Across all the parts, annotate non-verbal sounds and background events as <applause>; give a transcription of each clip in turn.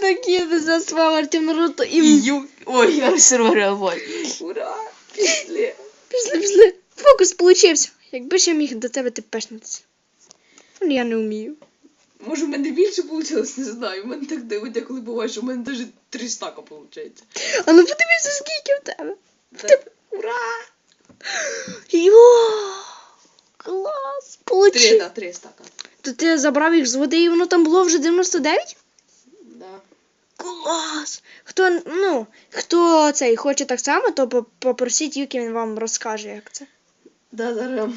Такі заспав Артем Наруто і Ю... Ой, я сервер бой. Ура! Пішли. пішли, пішли. Фокус получився. Якби ж я міг до тебе тепешнитися. Ну, я не вмію. Може, в мене більше вийшло, не знаю. У мене так дивить, деколи буває, що в мене навіть три стака виходить. А ну подивися, скільки в тебе. Так. Ура! Йо! Клас! Три, Получив. да, три стака. То ти забрав їх з води і воно там було вже 99? Клас! Хто, ну, хто цей хоче так само, то по- попросіть Юкі, він вам розкаже, як це. Да, зараз.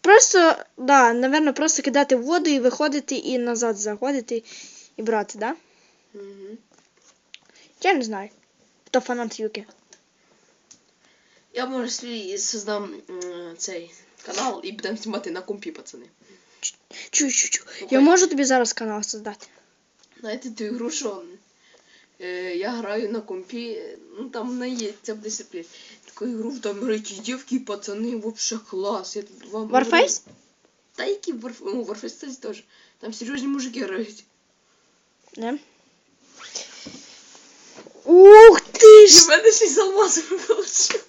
Просто, да, напевно, просто кидати в воду і виходити і назад заходити і брати, да? Угу. Я не знаю. Хто фанат Юкі. Я може свій создам цей канал і будемо знімати на компі, пацани. Чу, чу, чу. Ну, Я можу тобі зараз канал создати. Знаєте ту ігру, що е, я граю на компі, ну там не є, це буде сюрприз. Таку ігру, там грають і дівки, і пацани, вообще клас. Я тут вам. Warface? Та які Warf... ну, Warface, кстати, теж. Там серйозні мужики грають. Не? Ух ти І ж! в мене ще й з алмазами вийшло.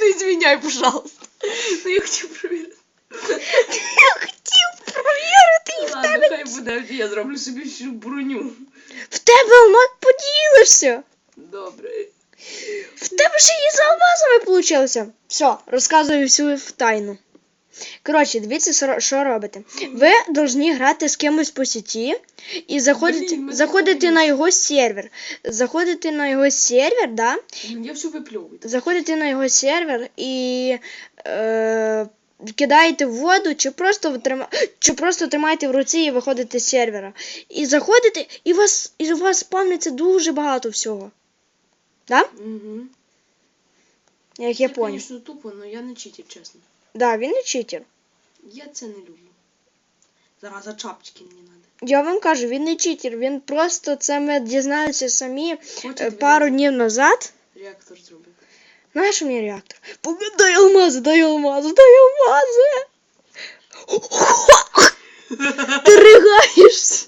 Ну, извиняй, пожалуйста. Ну, я хотів провірити. Тебе. я зроблю собі всю броню. В тебе алмаз поділився. Добре. В тебе ще і з алмазами получилося. Все, розказую всю в тайну. Коротше, дивіться, що- робите. Ви повинні грати з кимось по сіті і заходити, Блін, ми заходити на його сервер. Заходити на його сервер, да? Я все випльовую. Заходите на його сервер і е, кидаєте в воду, чи просто, втрима... чи просто тримаєте в руці і виходите з сервера. І заходите, і у вас, і у вас спавниться дуже багато всього. Да? Угу. Як я поняв. Звісно, тупо, але я не читер, чесно. Да, він не читер. Я це не люблю. Зараз за чапчики мені треба. Я вам кажу, він не читер, він просто це ми дізналися самі е, Хочете пару днів назад. реактор зробив? Знаєш, у мене реактор. Дай алмази, дай алмази, дай алмази. Ти ригаєшся.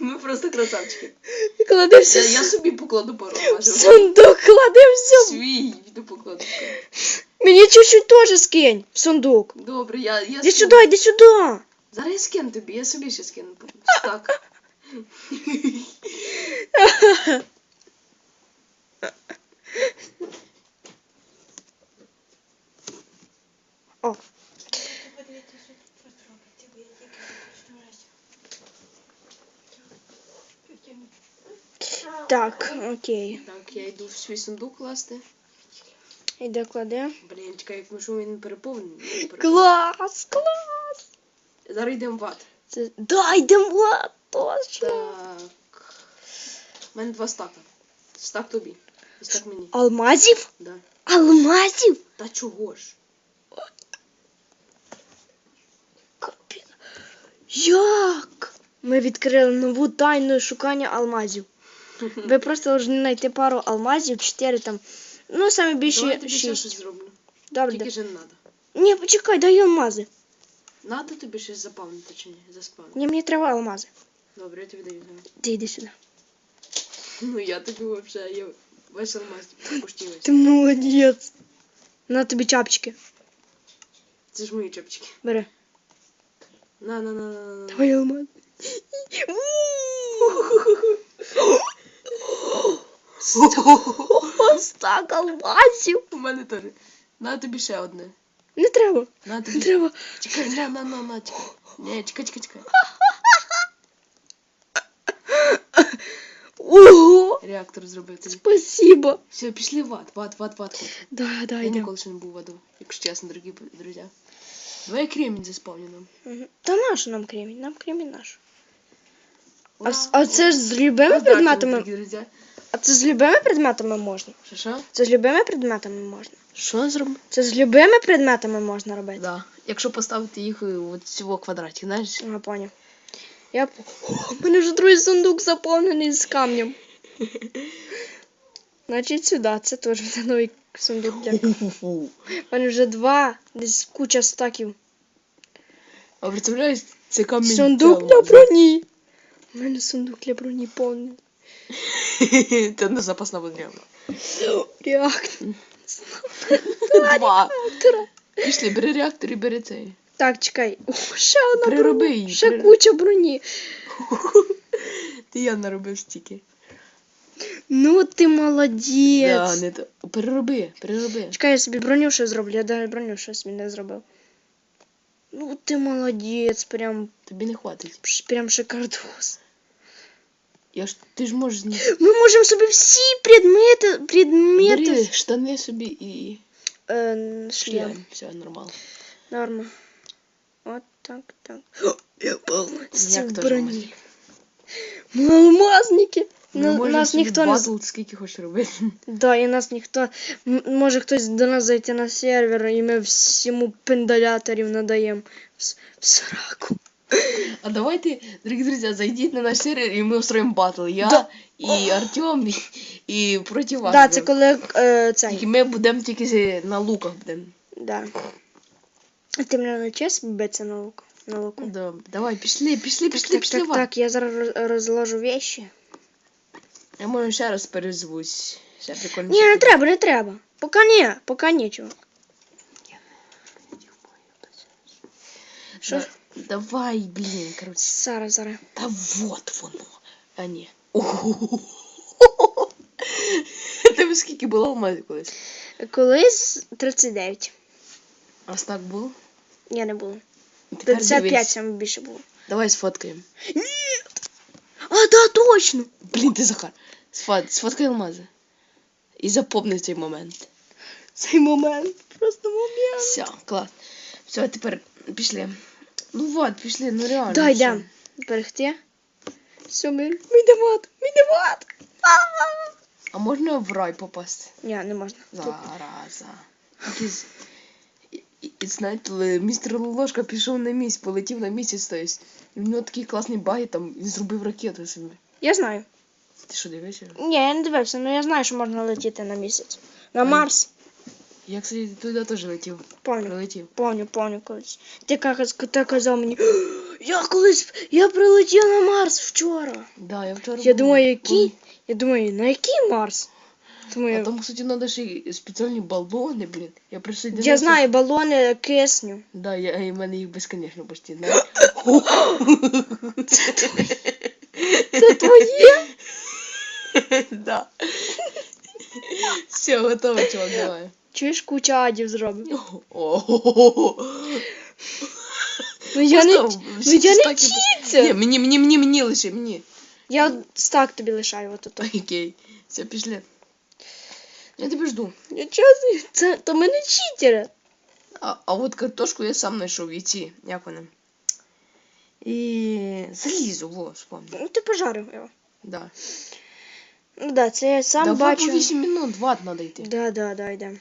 Ми просто красавчики. Клади Я, все. я собі покладу пару алмазів. сундук, клади все. Свій йду покладу. Мені чуть-чуть теж скинь в сундук. Добре, я, я Іди сюди, іди сюди. Зараз я скину тобі, я собі ще скину. Так. <laughs> О. Так, окей. Так, я йду в свій сундук класти. Іде кладе. Блін, чекай, як що він переповнений. Клас, клас. Зараз йдемо в ад. Це... Да, йдемо, точно. Так. У мене два стака. Стак тобі. І стак мені. Алмазів? Да. Алмазів? Та чого ж? Як? Ми відкрили нову тайну шукання алмазів. <laughs> Ви просто повинні знайти пару алмазів, чотири там. Ну, саме Давай більше я тобі ще шість. зроблю. Добре. Тільки же не надо. Ні, почекай, дай алмази. Надо тобі щось запавнити чи ні? Заспавнити. Ні, мені треба алмази. Добре, я тобі даю. Ти йди сюди. <laughs> Ну я тобі вообще, я весь алмаз почти весь. Ти молодець. На тобі чапчики. Це ж мої чапчики. Бери. На, на, на, на, на, на. Давай алмаз. Стак алмазів. У мене теж. На тобі ще одне. Не треба. На Не тобі. треба. Чекай, на, на, на, на, чекай. Ні, чекай, чекай, чекай. Ого! Реактор зробив тобі. Спасибо. Все, пішли в ад, в ад, в ад, в ад. Да, да, Я йдемо. ніколи ще не був в аду, якщо чесно, дорогі друзі. Давай кремінь заспавню. Мгм. Та наш нам кремінь, нам кремінь наш. А, с- а це ж з любими предметами. друзі. А це з любими предметами можна. Що, що? Це з любими предметами можна. Що зробив? Це з любими предметами можна робити. Да. Якщо поставити їх е, от цього квадратик, знаєш? Я поняв. Я... О, у мене вже другий сундук заповнений з камнем. Значить сюди, це теж буде новий сундук для. У мене вже два, десь куча стаків. А представляєш, це камінь. Сундук для броні. У мене сундук для броні повний. Це не запасна потрібна. Реактор. Два. Пішли, бери реактор і бери цей. Так, чекай. О, ще одна Перероби броня. її, Ще куча броні. <laughs> Ти я наробив стільки. Ну ти молодець. Да, не то. Перероби, перероби. Чекай, я собі броню ще зроблю. Я навіть броню ще собі не зробив. Ну ти молодець, прям, Тобі не хватить. ш- прям шикардос. Я ж, ти ж можеш зняти. Ми можемо собі всі предмети, предмети. Бери штани собі і Е, шлем. шлем. Все, нормально. Норма. От так, так. О, <gasps> я повністю Як в теж броні. можна. Ми алмазники. Ми На, нас собі ніхто не... батл скільки хочеш робити. Да, і нас ніхто... м- Може хтось до нас зайти на сервер, і ми всьому пендаляторів надаємо в, с- в сраку. А давайте, дорогі друзі, зайдіть на наш сервер і ми устроїмо батл. Я Да. і Артем, і, і проти вас. Да, це коли е, Тільки цей. ми будемо тільки на луках будемо. Да. Ти мене навчиш битися на луку? На луку? Да. Давай, пішли, пішли, пішли, так, пішли. так, Вань. так, я зараз роз- розложу вещи. Я можу ще раз перезвусь. Ще прикольно. Ні, не треба, не треба. Пока ні, пока нічого. Що? Да, давай, блін, коротше. Зараз, зараз. Та вот воно. А ні. <laughs> Тебе скільки було алмазів колись? Колись 39. А ось так було? Я не було. 55 дивись. саме більше було. Давай сфоткаємо. А, да, точно! Блін, ти Захар. Сфот, сфоткай алмази. І запомни цей момент. Цей момент. Просто момент. Все, клас. Все, тепер пішли. Ну вот, пішли, ну реально. Да, йдемо. Берегти. Все, ми, ми йдемо. ад, Ми йдемо. ад. А-а-а. А можна в рай попасти? Ні, не можна. Зараза. Якийсь... І, і, і знаєте, ли, містер Ложка пішов на місць, полетів на місяць, то есть. І в нього такий класний баги, там він зробив ракету собі. Я знаю. Ти що дивишся? Ні, я не дивився, але я знаю, що можна летіти на місяць. На. Марс. Я, кстати, туди теж летів. Помню. Прилетів. Помню, помню колись. Ти как ти казав мені, я колись, я прилетів на Марс вчора. Да, я вчора. Я був. думаю, який? Ой. Я думаю, на який Марс? А Думаю, там, кстати, надо ще й спеціальні балони, блін. Я присоединився. я знаю балони кисню. Да, я, і в мене їх безконечно знаєш. Це твоє? <laughs> Да. Все, готово, чувак, давай. Чуєш, куча адів зробив. О-о-о-о. Ну я не, ну я не Ні, мені, мені, мені, мені лише, мені. Я стак тобі лишаю от Окей, все, пішли. Я тебе жду. Я чесно, це то мене читери. А, а от картошку я сам знайшов і ці, як вони. І залізу, во, вспомнив. Ну ти пожарив його. Да. Ну да, це я сам Давай бачу. по 8 минут, ват надо йти. Да, да, да, йдемо.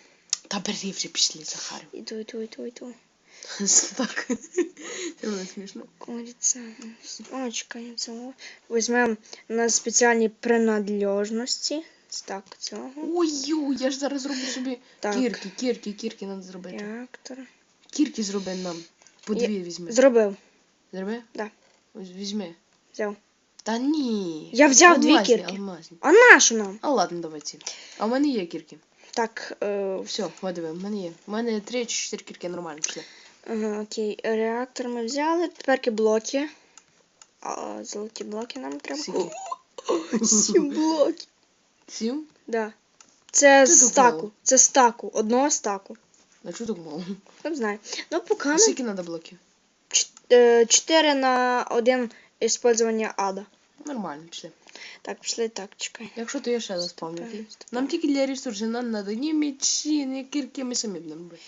Та бери вже пішли, Захар. Іду, іду, іду, іду. Так. Це було смішно. Курица. О, чекай, цього. Візьмемо на спеціальні принадлежності. Так, цього. Ой-ю, я ж зараз зроблю собі Так. кірки, кірки, кірки треба зробити. Реактор. Кірки зроби нам. По Я- дві візьми. Зробив. Зроби? Да. Ось візьми. Взяв. Та ні. Я взяв дві кірки. Алмазні. А нашу нам? А ладно, давай ці. А в мене є кірки. Так, е, Все, от в мене є. В мене 3 чи 4 кірки нормально пішли. ага, окей. Реактор ми взяли. Тепер блоки. А, золоті блоки нам треба. Скільки? Сім <laughs> блоків. Сім? Да. Це Ти стаку. мало. Це стаку. Одного стаку. А чого так мало? Не знаю. Ну, поки скільки треба блоків? 4 на один использование ада. Нормально, пішли. Так, пішли так, чекай. Якщо то я ще заспавню. Стопе, стопе. Нам тільки для ресурсів нам треба ні мечі, ні кірки, ми самі будемо робити.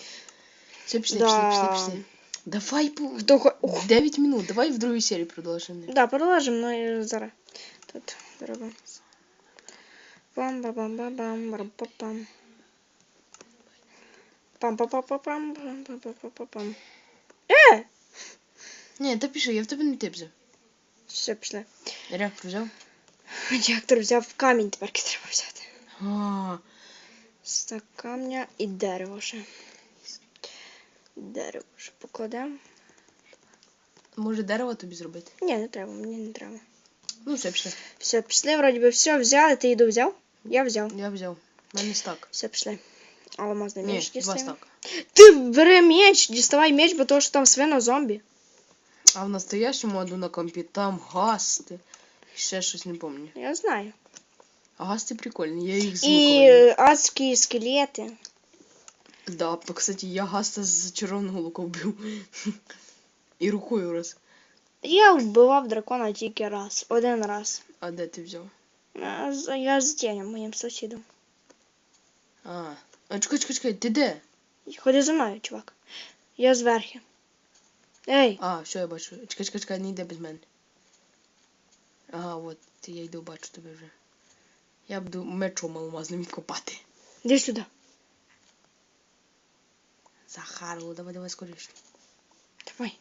Все, пішли, Да. пішли, пішли, пішли. Давай по Хто хо... Ух. 9 минут, давай в другій серії продовжимо. Да, продовжимо, ну і зараз. Тут зробимо. пам ба бам ба бам бам па пам пам па па па пам пам па па па па пам Е! Ні, та пішли, я в тебе не типзив. Все, пішли. Реактор взяв. Реактор взяв камінь, тепер треба взяти. А, Стак камня і дерево ще. Дерево ще покладемо. Може дерево тобі зробити? Ні, не треба, мені не треба. Ну, все, пішли. Все, пішли, вроді би все взяли, ти їду взяв? Я взяв. Я взяв. У мене стак. Все, пішли. Алмазний Ні, меч два дістаємо. стака. Ти бери меч, діставай меч, бо то, що там свино зомбі. А в настоящому аду на компі там гасти. Ще щось не пам'ятаю. Я знаю. А гасти прикольні, я їх І луковою. е, адські скелети. Да, по- кстати, я гаста з червоного лука вбив. І рукою раз. Я вбивав дракона тільки раз. Один раз. А де ти взяв? З- Я з тенем, моїм сусідом. А. А чекай, чекай, чекай, ти де? Ходи за мною, чувак. Я зверху. Ей, А, все, я бачу. Чекай, чекай, чекай, не йде без мене. Ага, от, я йду, бачу тебе вже. Я буду мечом алмазним копати. іди сюди. Захару, давай, давай скоріше. Давай.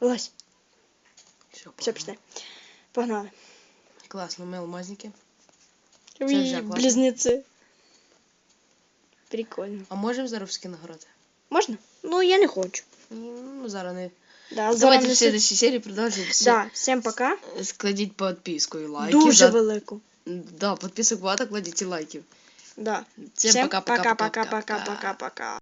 Вилазь. Все, Все, пішли. Погнали. Класно, ми алмазники. Вже класно. близнеці. Прикольно. А можемо зараз в скінах грати? Можна? Ну, я не хочу. Ну, зараз не. Да, Давайте в следующей серії продовжимо. Да, всем пока. Складіть підписку і лайки. Дуже велику. Да, підписок багато, кладіть і лайків. Да. Всім Всем пока-пока-пока-пока. пока-пока-пока-пока-пока.